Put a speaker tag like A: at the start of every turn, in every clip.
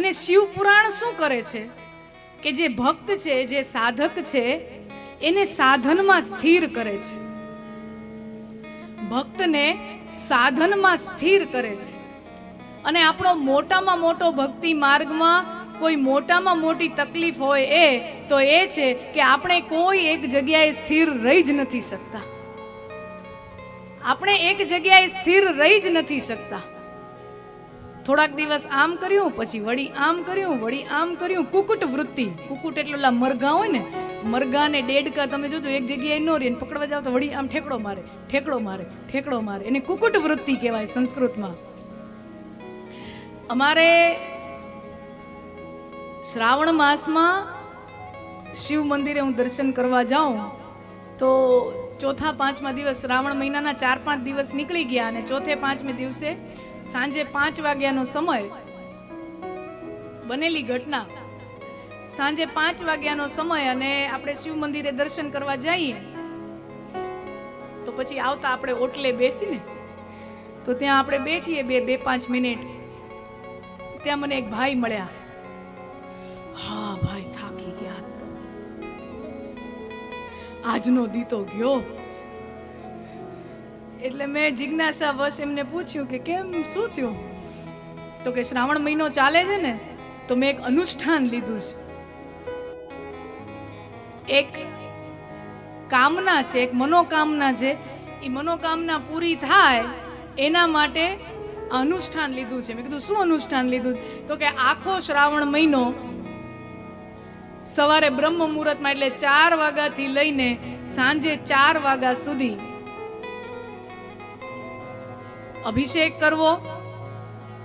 A: અને શિવ પુરાણ શું કરે છે? કે જે ભક્ત છે, જે સાધક છે, એને સાધનમાં સ્થિર કરે છે. ભક્તને સાધનમાં સ્થિર કરે છે. અને આપણો મોટામાં મોટો ભક્તિ માર્ગમાં કોઈ મોટામાં મોટી તકલીફ હોય એ, તો એ છે કે આપણે કોઈ એક જગ્યાએ સ્થિર રહી જ નથી શકતા. આપણે એક જગ્યાએ સ્થિર રહી જ નથી શકતા. થોડાક દિવસ આમ કર્યું, પછી વળી આમ કર્યું, વળી આમ કર્યું. કુકુટ વૃત્તિ. કુકુટ એટલે ઓલા મરઘા હોય ને, મરઘાને ડેડકા તમે જોજો, એક જગ્યાએ નો રહે પકડવા જાવ તો વળી આમ ઠેકડો મારે ઠેકડો મારે ઠેકડો મારે. એને કુકુટ વૃત્તિ કહેવાય સંસ્કૃતમાં. અમારે શ્રાવણ માસમાં શિવ મંદિરે હું દર્શન કરવા જાઉં, તો ચોથા પાંચમા દિવસ શ્રાવણ મહિનાના ચાર પાંચ દિવસ નીકળી ગયા અને ચોથે પાંચમે દિવસે સાંજે પાંચ વાગ્યાનો સમય બનેલી ઘટના. સાંજે પાંચ વાગ્યાનો સમય અને આપણે શિવ મંદિરે દર્શન કરવા જઈએ, તો પછી આવતા આપણે ઓટલે બેસીને, તો ત્યાં આપણે બેઠીએ બે બે, પાંચ મિનિટ. ત્યાં મને એક ભાઈ મળ્યા. હા, ભાઈ થાકી ગયા આજનો દીતો ગયો. એટલે મેં જિજ્ઞાસા વશ એમને પૂછ્યું કે કેમ, શું થયું? તો કે શ્રાવણ મહિનો ચાલે છે ને, તો મેં એક અનુષ્ઠાન લીધું છે. એક કામના છે, એક મનોકામના છે. એ મનોકામના પૂરી થાય એના માટે અનુષ્ઠાન લીધું છે. મેં કીધું, શું અનુષ્ઠાન લીધું? તો કે આખો શ્રાવણ મહિનો સવારે બ્રહ્મ મુહૂર્તમાં એટલે ચાર વાગ્યાથી લઈને સાંજે ચાર વાગ્યા સુધી અભિષેક કરવો,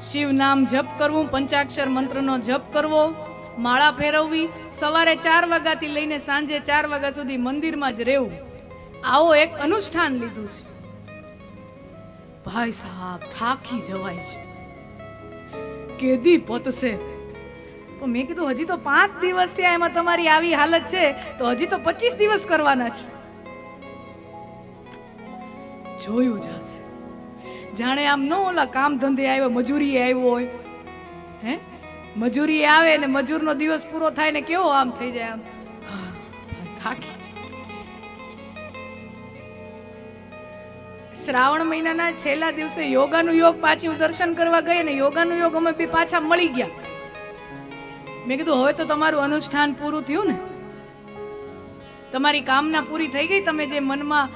A: શિવ નામ જપ કરવું, પંચાક્ષર મંત્રનો જપ કરવો, માળા ફેરવવી, સવારે ચાર વાગ્યાથી લઈને સાંજે ચાર વાગ્યા સુધી મંદિરમાં જ રહેવું. આવો એક અનુષ્ઠાન લીધું છે. ભાઈ સાહેબ, થાકી જવાય છે. કેદી પતશે? પણ મેં કીધું, હજી તો પાંચ દિવસ થયા એમાં તમારી આવી હાલત છે, તો હજી તો પચીસ દિવસ કરવાના છે. જોયું જશે. જાણે આમ ન ઓલા કામ ધંધે આવ્યો મજૂરી આવ્યો હોય. હે? મજૂરી આવે ને મજૂરનો દિવસ પૂરો થાય ને કેવો આમ થઈ જાય આમ. થાકી શ્રાવણ મહિનાના છેલ્લા દિવસે યોગાનું યોગ પાછી હું દર્શન કરવા ગઈ ને યોગાનું યોગ અમે બી પાછા મળી ગયા. મેં કીધું, હવે તો તમારું અનુષ્ઠાન પૂરું થયું ને. તમારી કામના પૂરી થઈ ગઈ, તમે જે મનમાં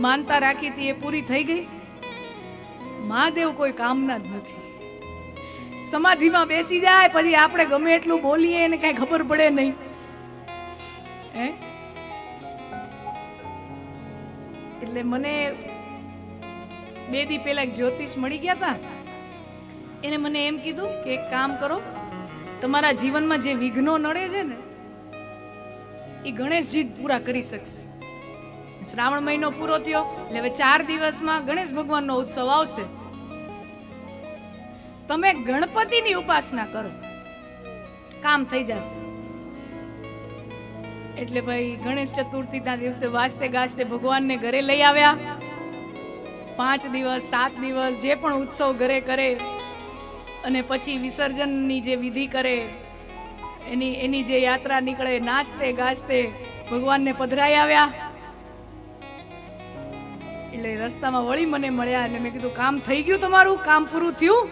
A: માનતા રાખી હતી એ પૂરી થઈ ગઈ. મહાદેવ કોઈ કામના જ નથી. સમાધિમાં બેસી જાય, પછી આપણે ગમે એટલું બોલીએ એને કઈ ખબર પડે નહીં. હે? એટલે મને બે દી પહેલા એક જ્યોતિષ મળી ગયા હતા એને મને એમ કીધું કે એક કામ કરો, તમારા જીવનમાં જે વિઘ્નો નડે છે ને, એ ગણેશજી જ પૂરા કરી શકશે. શ્રાવણ મહિનો પૂરો થયો, એટલે હવે ચાર દિવસમાં ગણેશ ભગવાનનો ઉત્સવ આવશે. તમે ગણપતિની ઉપાસના કરો. કામ થઈ જશે. એટલે ભાઈ ગણેશ ચતુર્થીના દિવસે વાજતે ગાજતે ભગવાનને ઘરે લઈ આવ્યા. પાંચ દિવસ, સાત દિવસ જે પણ ઉત્સવ ઘરે કરે અને પછી વિસર્જનની જે વિધિ કરે, એની એની જે યાત્રા નીકળે, નાચતે, ગાજતે ભગવાનને પધરાઈ આવ્યા. એટલે રસ્તામાં વળી મને મળ્યા અને મેં કીધું, કામ થઈ ગયું તમારું? કામ પૂરું થયું?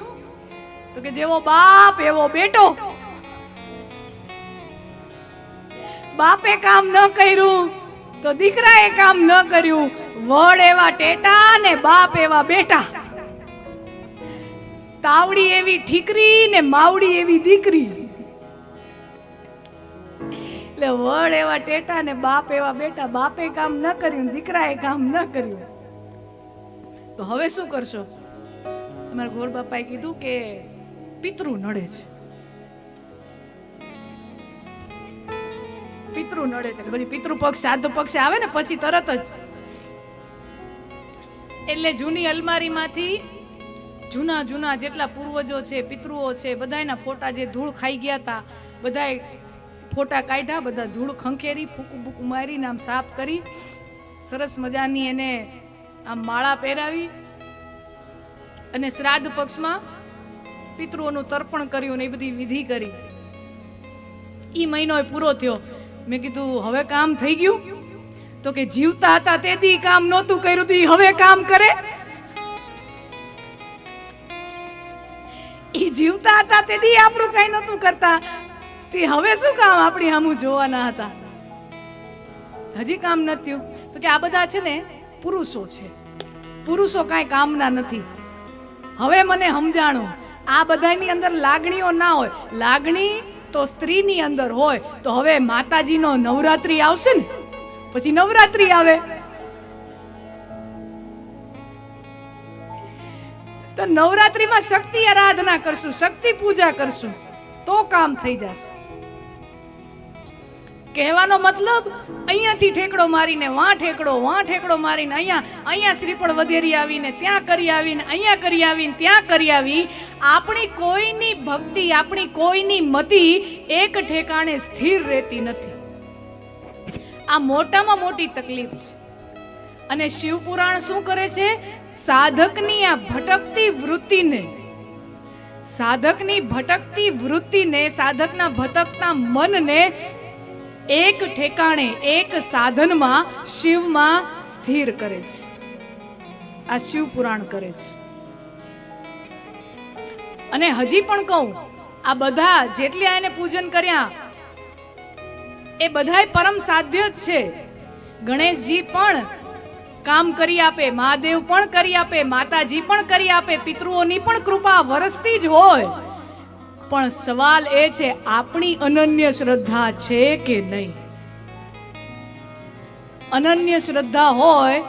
A: તો કે, જેવો બાપ, એવો બેટો. બાપે કામ ન કર્યું તો દીકરાએ કામ ન કર્યું. વડ એવા ટેટા ને બાપ એવા બેટા. તાવડી એવી ઠીકરી ને માવડી એવી દીકરી. એટલે વડ એવા ટેટા ને બાપ એવા બેટા. બાપે કામ ન કર્યું, દીકરાએ કામ ન કર્યું. તો હવે શું કરશો? અમારા ગોર બાપાએ કીધું કે પિતૃ નડે છે. પિતૃ નડે છે. પછી પિતૃ પક્ષ, સાધુ પક્ષ આવે ને, પછી તરત જ. એટલે જૂની અલમારીમાંથી જૂના જૂના જેટલા પૂર્વજો છે, પિતૃઓ છે બધાના ફોટા જે ધૂળ ખાઈ ગયા હતા બધાએ ફોટા કાઢ્યા, બધા ધૂળ ખંખેરી, ફૂકું ફૂકું મારીને આમ સાફ કરી, સરસ મજાની એને આમ માળા પહેરાવી અને શ્રાદ્ધ પક્ષમાં પિતૃઓનું તર્પણ કર્યું ને એ બધી વિધિ કરી. એ મહિનો પૂરો થયો. મેં કીધું, હવે કામ થઈ ગયું? તો કે, જીવતા હતા તે દી કામ નહોતું કર્યું તું હવે કામ કરે? એ જીવતા હતા તે દી આપણું કઈ નહોતું કરતા. તે હવે શું કામ આપણી સામું જોવાના હતા? હજી કામ નથી થયું. તો કે આ બધા છે ને પુરુષો છે. પુરુષો કાંઈ કામના નથી. હવે મને સમજાણું, આ બધાની અંદર લાગણીઓ ના હોય. લાગણી તો સ્ત્રીની અંદર હોય, તો હવે માતાજીનો નવરાત્રી આવશે ને? પછી નવરાત્રી આવે. તો નવરાત્રીમાં શક્તિ આરાધના કરશું, શક્તિ પૂજા કરશું. તો કામ થઈ જશે. કહેવાનો મતલબ, અહીંયાથી ઠેકડો મારીને, વાં ઠેકડો વાં ઠેકડો મારીને, અહીંયા અહીંયા શ્રીફળ વધેરી આવીને, ત્યાં કરી આવીને, અહીંયા કરી આવીને, ત્યાં કરી આવી. આપણી કોઈની ભક્તિ, આપણી કોઈની મતિ એક ઠેકાણે સ્થિર રહેતી નથી. આ મોટામાં મોટી તકલીફ છે. અને શિવપુરાણ શું કરે છે? સાધકની આ ભટકતી વૃત્તિને, સાધકની ભટકતી વૃત્તિને, સાધકના ભટકતા મનને એક ઠેકાણે, એક સાધનમાં શિવમાં સ્થિર કરે છે. આ શિવ પુરાણ કરે છે. અને હજી પણ કહું, આ બધા જેટલી એને પૂજન કર્યા, એ બધાય પરમ સાધ્ય જ છે. ગણેશજી પણ કામ કરી આપે, મહાદેવ પણ કરી આપે, માતાજી પણ કરી આપે, પિતૃઓની પણ કૃપા વરસતી જ હોય. પણ સવાલ એ છે, આપણી અનન્ય શ્રદ્ધા છે કે નહીં? અનન્ય શ્રદ્ધા હોય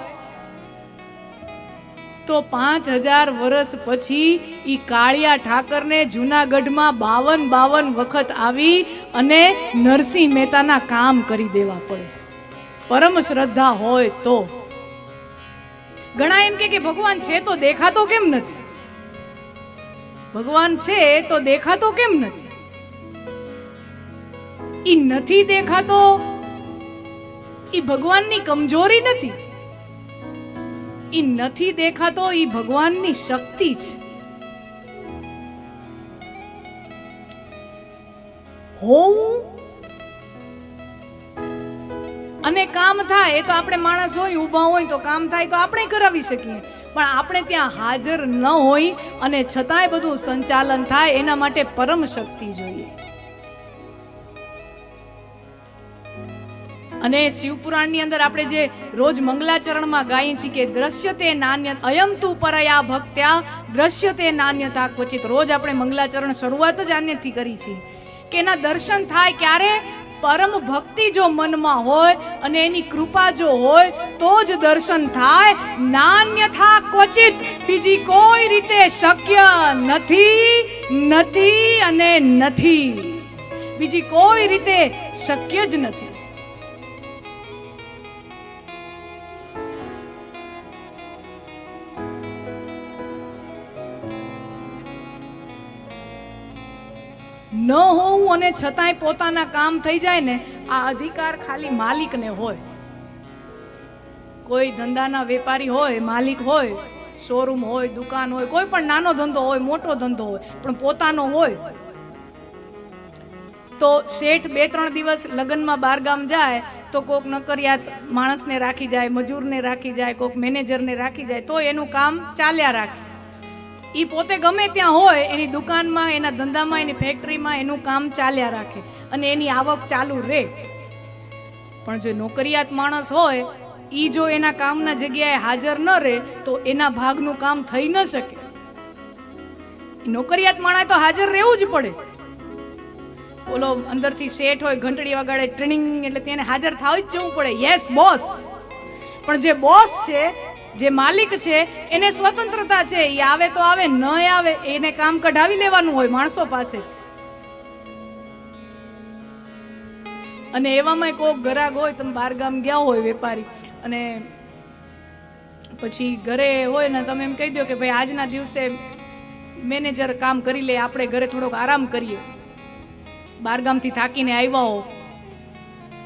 A: તો પાંચ હજાર વર્ષ પછી એ કાળિયા ઠાકરને જુનાગઢમાં બાવન બાવન વખત આવી અને નરસિંહ મહેતાના કામ કરી દેવા પડે. પરમ શ્રદ્ધા હોય તો. ઘણા એમ કે ભગવાન છે તો દેખાતો કેમ નથી? ભગવાન છે તો દેખાતો કેમ નથી? ઈ નથી દેખાતો, ઈ ભગવાનની કમજોરી નથી. ઈ નથી દેખાતો, ઈ ભગવાનની શક્તિ છે. હોવું? અને કામ થાય તો આપણે માણસ હોય, ઊભા હોય તો કામ થાય તો આપણે કરાવી શકીએ. પણ આપણે ત્યાં હાજર ન હોય અને છતાંય બધું સંચાલન થાય એના માટે પરમ શક્તિ જોઈએ. અને શિવપુરાણની અંદર આપણે જે રોજ મંગલાચરણમાં ગાઈએ છીએ કે દ્રશ્ય તે નાન્ય, અયમ તું પરયા ભક્ત્યા, દ્રશ્ય તે નાન્યતા ક્વચિત. રોજ આપણે મંગલાચરણ શરૂઆત જ આન્યથી કરી છે કે એના દર્શન થાય ક્યારે? પરમ ભક્તિ જો મનમાં હોય અને એની કૃપા જો હોય, તો જ દર્શન થાય. નાન્યથા ક્વચિત, બીજી કોઈ રીતે શક્ય નથી નથી અને નથી. બીજી કોઈ રીતે શક્ય જ નથી. ન અને છતાંય પોતાના કામ થઈ જાય ને, આ અધિકાર ખાલી માલિકને હોય. કોઈ ધંધાના વેપારી હોય, માલિક હોય શોરૂમ હોય, દુકાન હોય, કોઈ પણ નાનો ધંધો હોય, મોટો ધંધો હોય, પણ પોતાનો હોય, તો શેઠ બે ત્રણ દિવસ લગ્નમાં બારગામ જાય, તો કોક નકરિયાત માણસને રાખી જાય, મજૂરને રાખી જાય, કોક મેનેજરને રાખી જાય, તો એનું કામ ચાલ્યા રાખે. ઈ પોતે ગમે ત્યાં હોય, એની દુકાનમાં, એના ધંધામાં, એની ફેક્ટરીમાં એનું કામ ચાલ્યા રાખે અને એની આવક ચાલુ રહે. પણ જો નોકરિયાત માણસ હોય એ જો એના કામના જગ્યાએ હાજર ન રહે, તો એના ભાગનું કામ થઈ ન શકે. નોકરિયાત માણસ તો હાજર રહેવું જ પડે. ઓલો અંદરથી શેઠ હોય, ઘંટડી વગાડે, ટ્રેનિંગ એટલે તેને હાજર થાવ જ જવું પડે. યસ બોસ પણ જે બોસ છે જે માલિક છે, એને સ્વતંત્રતા છે એ આવે તો આવે, ન આવે, એને કામ કઢાવી લેવાનું હોય માણસો પાસે. અને એવામાં કોક ગરાગ હોય, તમે બારગામ ગયા હોય વેપારી, અને પછી ઘરે હોય ને તમે એમ કહી દો કે ભાઈ આજના દિવસે મેનેજર કામ કરી લે, આપણે ઘરે થોડોક આરામ કરીએ. બારગામથી થાકીને આવ્યા હો.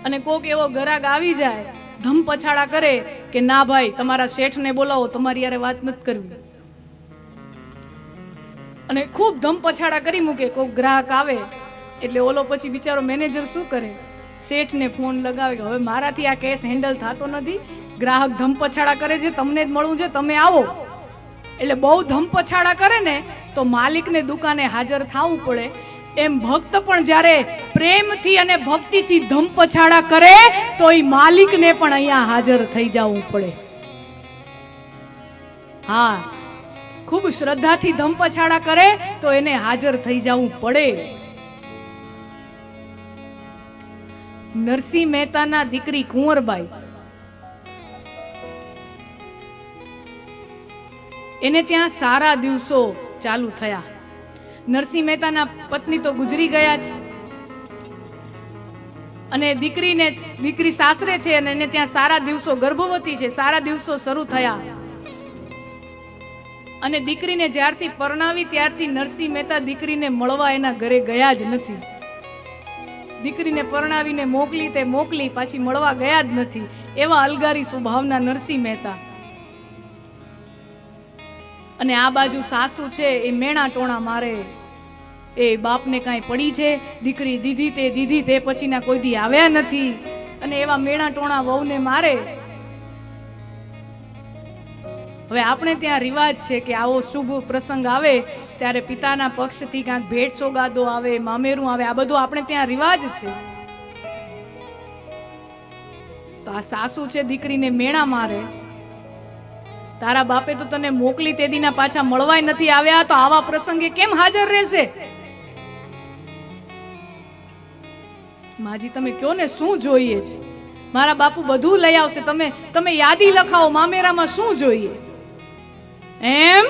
A: અને કોક એવો ગરાગ આવી જાય ધમ પછાડા કરે કે, ના ભાઈ, તમારા શેઠને બોલાવો, તમારી યારે વાત નથી કરવી. અને ખૂબ ધમ પછાડા કરી મૂકે, કોઈક ગ્રાહક આવે, એટલે ઓલો પછી બિચારો મેનેજર શું કરે? શેઠને ફોન લગાવે કે, હવે મારાથી આ કેસ હેન્ડલ થતો નથી, ગ્રાહક ધમ પછાડા કરે છે, તમને જ મળવું છે, તમે આવો. એટલે બહુ ધમ પછાડા કરે ને, તો માલિકને દુકાને હાજર થવું પડે એમ ભક્ત પણ જ્યારે પ્રેમથી અને ભક્તિથી ધમ પછાડા કરે તો એ માલિકને પણ અહીંયા હાજર થઈ જવું પડે. હા, ખૂબ શ્રદ્ધાથી ધમ પછાડા કરે, તો એને હાજર થઈ જવું પડે. નરસિંહ મહેતાના દીકરી કુંવરબાઈ. એને ત્યાં સારા દિવસો ચાલુ થયા. નરસિંહ મહેતાના પત્ની તો ગુજરી ગયા છે. અને દીકરીને, દીકરી સાસરે છે અને એને ત્યાં સારા દિવસો, ગર્ભવતી છે, સારા દિવસો શરૂ થયા. અને દીકરીને જ્યારથી પરણાવી, ત્યારથી નરસિંહ મહેતા દીકરીને મળવા એના ઘરે ગયા જ નથી. દીકરીને પરણાવીને મોકલી તે મોકલી, પાછી મળવા ગયા જ નથી. એવા અલગારી સ્વભાવના નરસિંહ મહેતા. અને આ બાજુ સાસુ છે, એ મેણા ટોણા મારે. એ બાપને કાંઈ પડી છે, દીકરી દીધી તે દીધી તે પછીના કોઈ દી આવ્યા નથી. અને એવા મેણા ટોણા વહુને મારે. હવે આપણે ત્યાં રિવાજ છે કે આવો શુભ પ્રસંગ આવે, ત્યારે પિતાના પક્ષથી કાંઈક ભેટ સોગાદો આવે, મામેરું આવે, આ બધું આપણે ત્યાં રિવાજ છે. તો આ સાસુ છે, દીકરીને મેણા મારે. તારા બાપે તો તને મોકલી તે દીના પાછા મળવાય નથી આવ્યા, તો આવા પ્રસંગે કેમ હાજર રહેશે? માજી, તમે કયો ને શું જોઈએ છે? મારા બાપુ બધું લઈ આવશે. તમે તમે યાદી લખાવો, મામેરામાં શું જોઈએ? એમ?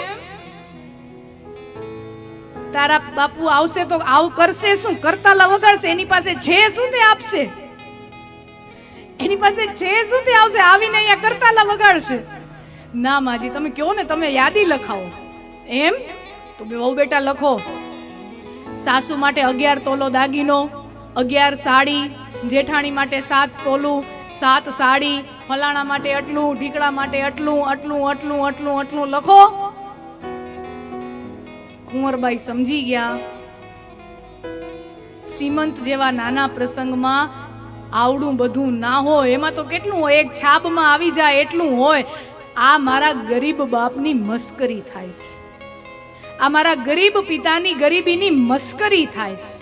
A: તારા બાપુ આવશે તો આવું કરશે, શું કરતાલા વગાડશે? એની પાસે છે શું તે આપશે? એની પાસે છે શું તે આવશે? આવીને અહીંયા કરતાલા વગાડશે? ના માજી, તમે કહો ને, તમે યાદી લખાવો. એમ? તો બે વહુ બેટા લખો. સાસુ માટે અગિયાર તોલો દાગીનો, અગિયાર સાડી, જેઠાણી માટે સાત તોલું, સાત સાડી, ફલાણા માટે આટલું ઢીકડા માટે આટલું આટલું આટલું આટલું આટલું લખો. કુંવરબાઈ સમજી ગયા. સીમંત જેવા નાના પ્રસંગમાં આવડું બધું ના હોય, એમાં તો કેટલું હોય? એક છાપમાં આવી જાય એટલું હોય. આ મારા ગરીબ બાપની મસ્કરી થાય છે. આ મારા ગરીબ પિતાની ગરીબીની મસ્કરી થાય છે.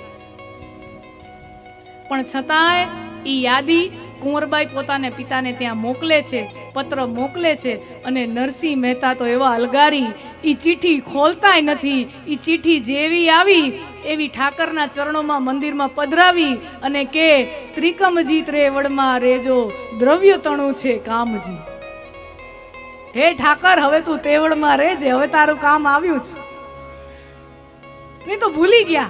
A: પણ છતાંય એ યાદી કુંવરબાઈ પોતાને પિતાને ત્યાં મોકલે છે, પત્ર મોકલે છે અને નરસિંહ મહેતા તો એવા અલગારી એ ચિઠ્ઠી ખોલતાય નથી એ ચિઠ્ઠી જેવી આવી, એવી ઠાકરના ચરણોમાં મંદિરમાં પધરાવી અને કે, ત્રિકમજીત રે વડમાં રેજો દ્રવ્ય તણું છે કામજી. હે ઠાકર, હવે તું તેવડમાં રહેજે. હવે તારું કામ આવ્યું છે. નહીં તો ભૂલી ગયા.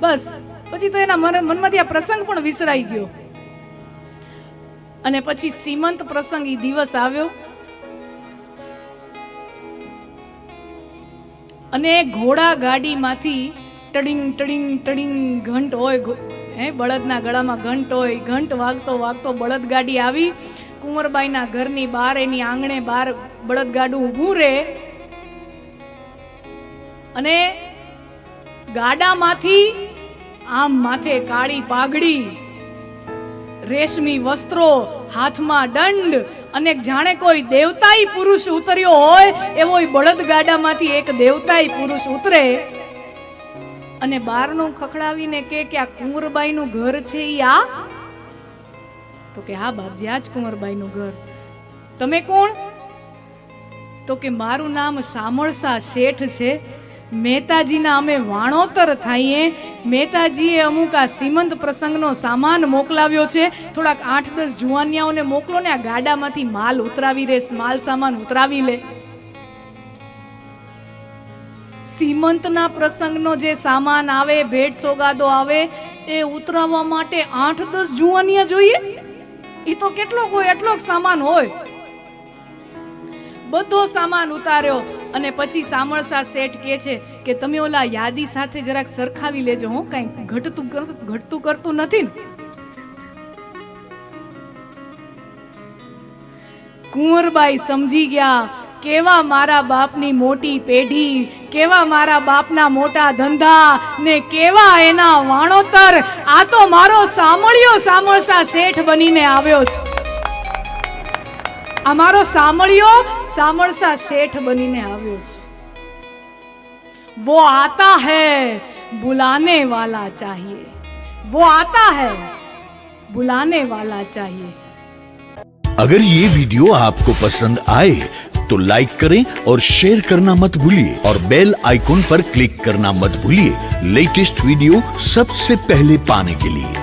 A: બસ. પછી તો એના મન- મનમાંથી આ પ્રસંગ પણ વિસરાઈ ગયો. અને પછી સીમંત પ્રસંગ એ દિવસ આવ્યો. અને ઘોડા ગાડીમાંથી ટડિંગ ટડિંગ ટડિંગ ઘંટ હોય. હે, બળદના ગળામાં ઘંટ હોય. ઘંટ વાગતો વાગતો બળદ ગાડી આવી. કુંવરબાઈના ઘરની બહાર, એની આંગણે બહાર બળદગાડું ઊભું રહે અને ગાડામાંથી આમ માથે કાળી પાઘડી, રેશમી વસ્ત્રો, હાથમાં દંડ અને જાણે કોઈ દેવતાઈ પુરુષ ઉતર્યો હોય, એવો બળદ ગાડામાંથી એક દેવતાઈ પુરુષ ઉતરે. અને બારનું ખખડાવીને કે આ કુંવરબાઈનું ઘર છે એ આ તો કે, હા, બાપજી, આ જ કુંવરબાઈનું ઘર. તમે કોણ? તો કે, મારું નામ સામળસા શેઠ છે. મહેતાજીના અમે વાણોતર થાઈએ. મહેતાજીએ અમુક આ સીમંત પ્રસંગનો સામાન મોકલાવ્યો છે. થોડાક આઠ દસ જુવાનિયાઓને મોકલો ને આ ગાડામાંથી માલ ઉતરાવી રે, માલ સામાન ઉતરાવી લે. સીમંતના પ્રસંગનો જે સામાન આવે, ભેટ સોગાદો આવે, એ ઉતરાવવા માટે આઠ દસ જુવાનિયા જોઈએ? એ તો કેટલો હોય એટલો સામાન હોય. બધો સામાન ઉતાર્યો અને પછી સામળસા શેઠ કે છે કે તમે ઓલા યાદી સાથે જરાક સરખાવી લેજો હું, કાંઈ ઘટતું ઘટતું કરતું નથી ને. કુંવરબાઈ સમજી ગયા કેવા મારા બાપની મોટી પેઢી કેવા મારા બાપના મોટા ધંધા ને કેવા એના વાણોતર આ તો મારો સામળિયો સામળસા શેઠ બનીને આવ્યો છે આ મારો સામળિયો સામળસા શેઠ બનીને આવ્યો છે वो आता है बुलाने वाला चाहिए वो आता है बुलाने वाला चाहिए
B: अगर ये वीडियो आपको पसंद आए तो लाइक करें और शेयर करना मत भूलिए और बेल आइकॉन पर क्लिक करना मत भूलिए लेटेस्ट वीडियो सबसे पहले पाने के लिए